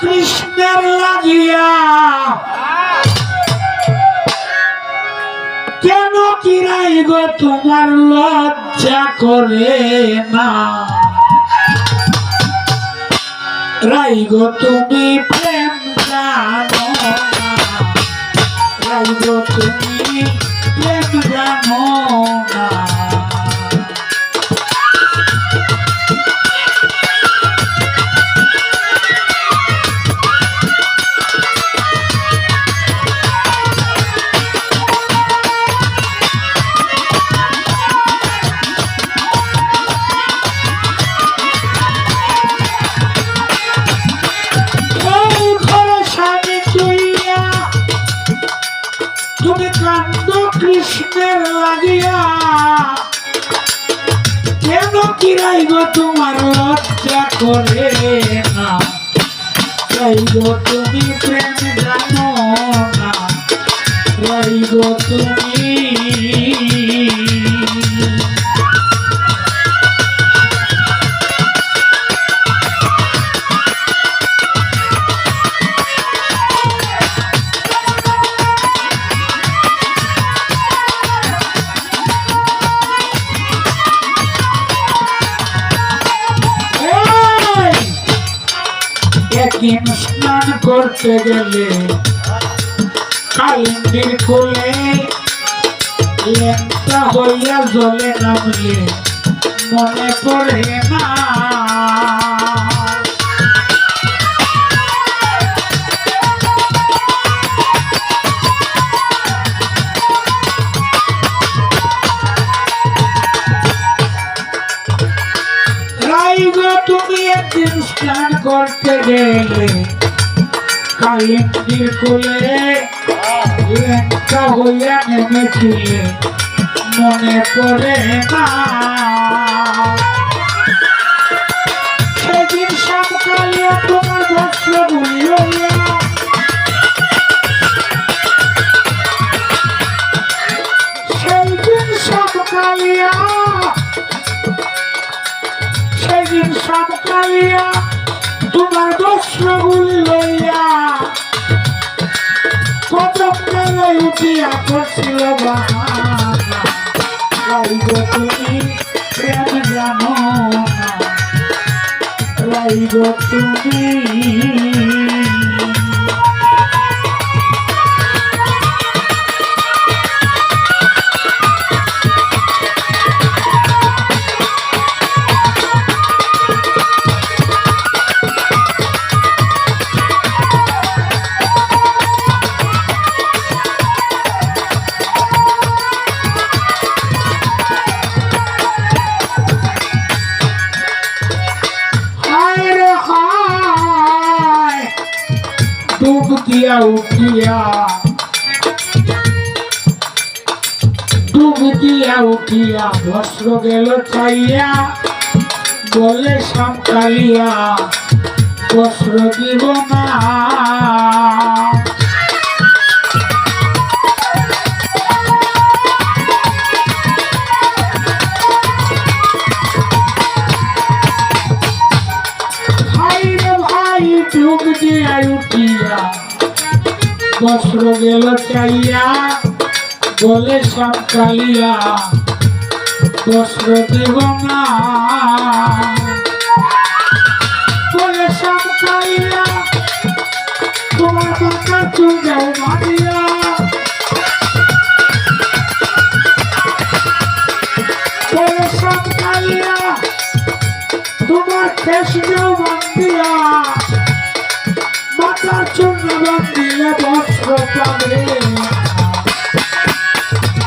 কৃষ্ণের লাগিয়া। কেন কিরাই গো তোমার লজ্জা করে না? রাই গো তুমি প্রেম জানো রাই গো তুমি প্রেম জানো না। কৃষ্ণের লাগিয়া। কেন কিরাই গো তোমার লজ্জা করে না? তাই গো তুমি প্রেম জানো না। তাই গো তুমি একদিন স্নান করতে গেলে কালিন্দির কোলে লেংটা হইয়া জলে নামলে মনে পড়ে না গেলে কালিন্দির কোলে। লেখা হইয়া নেমেছিলে, মনে পড়ে না। সেদিন সকালিয়া তোমার বস্ত্র ভুলিয়া সেই দিন সকালিয়া সেদিন সকালিয়া তোমার বস্ত্রগুলি লইয়া কত উঠিয়া পড়ছিল তুমি প্রেম জানো তুমি উঠিয়া ডুব দিয়া উঠিয়া বস্ত্র গেল চাইয়া বলে সামকালিয়া বস্ত্র দিব না। বস্ত্র গেল চাইয়া বলে সামকালিয়া বস্ত্র দেব বলে সামকালিয়া তোমার মাথা চুল মারিয়া। বলে সামকালিয়া তোমার কেশিও বান্দিয়া মাথার চূর্ণ বান্দিলে বস্ত্র পাবে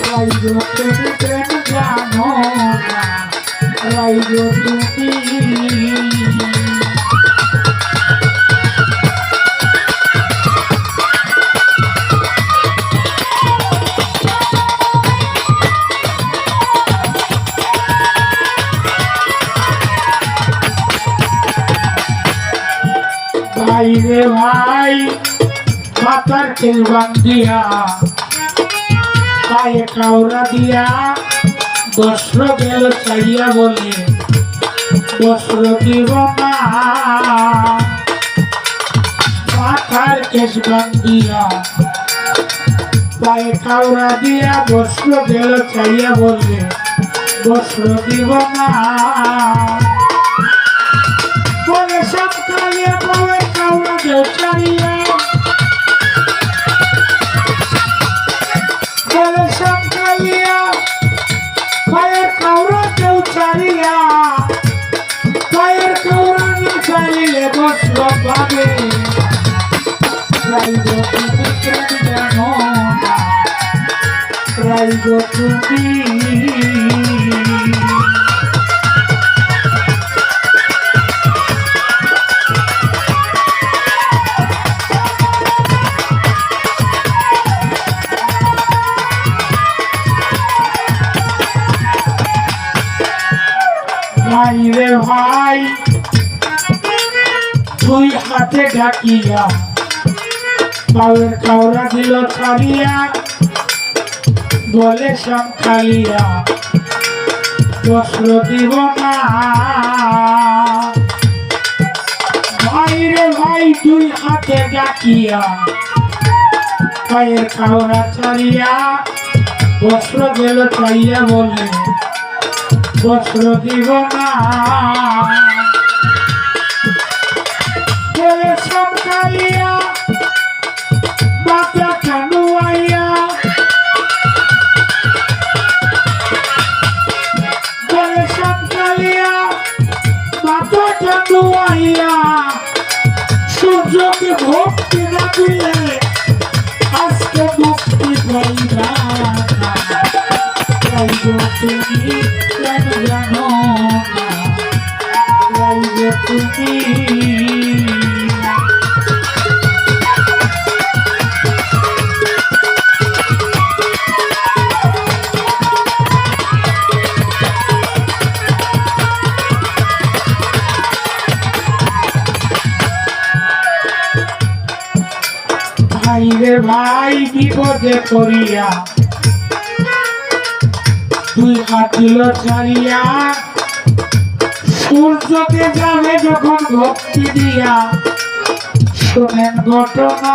রাইগো তুমি প্রেম জানো না। রাইগো তুমি রে ভাই, মাথার খেল বান্ধিয়া পায়ে কাউরা দিয়া বস্ত্র গেল চাইয়া বলে, বস্ত্র দিব না। মাথার কেশ বান্ধিয়া পায়ে কাউরা দিয়া বস্ত্র গেল চাইয়া বললে বস্ত্র দিব না। রাইব তুমি ভাই রে ভাই তুই হাতে ঢাকিয়া পাওয়ের কাউরা দিল ছাড়িয়া বলে সংখালিয়া বস্ত্র দিব না ভাই রে ভাই তুই হাতে ডাকিয়া, পায়ের কাউরা ছাড়িয়া বস্ত্র গেল চাইয়া বলে, বস্ত্র দিব না কানুয়াইয়া সূর্যকে ভক্তি না দিলে আজকে মুক্তি পাইবা তুমি রে ভাই বজে করিয়া তুই হাতিল ছাড়িয়া সূর্যকে জানে যখন ভক্তি দিয়া শোনেন ঘটনা।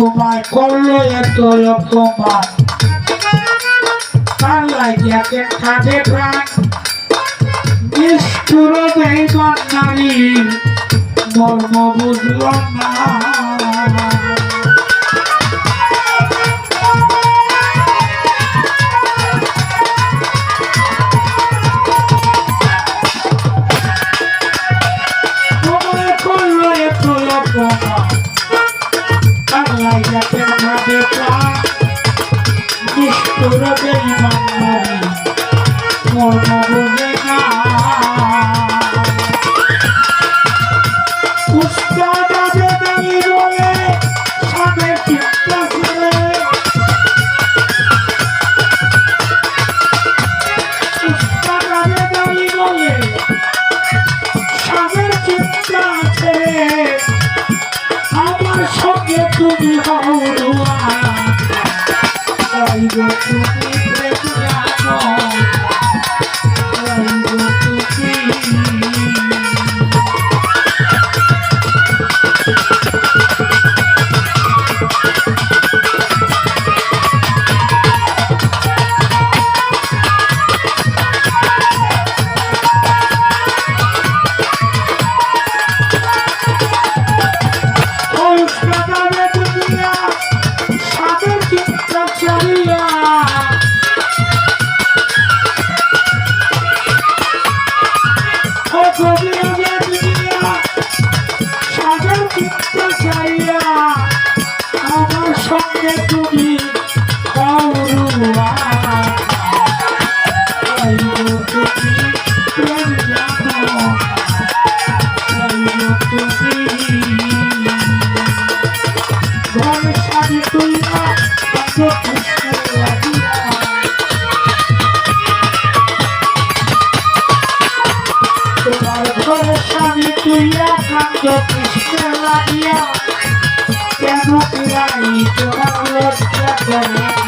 তোমায় করল এত রকমার তার লাগিয়া কেন প্রাণ? নিষ্ঠুর দেইবান নারী মর্ম বুঝল না প্রাণ নিষ্ঠুর দেইবান মর্ম বুঝে না। উস্তাদ তুমি হওয়া লজ্জা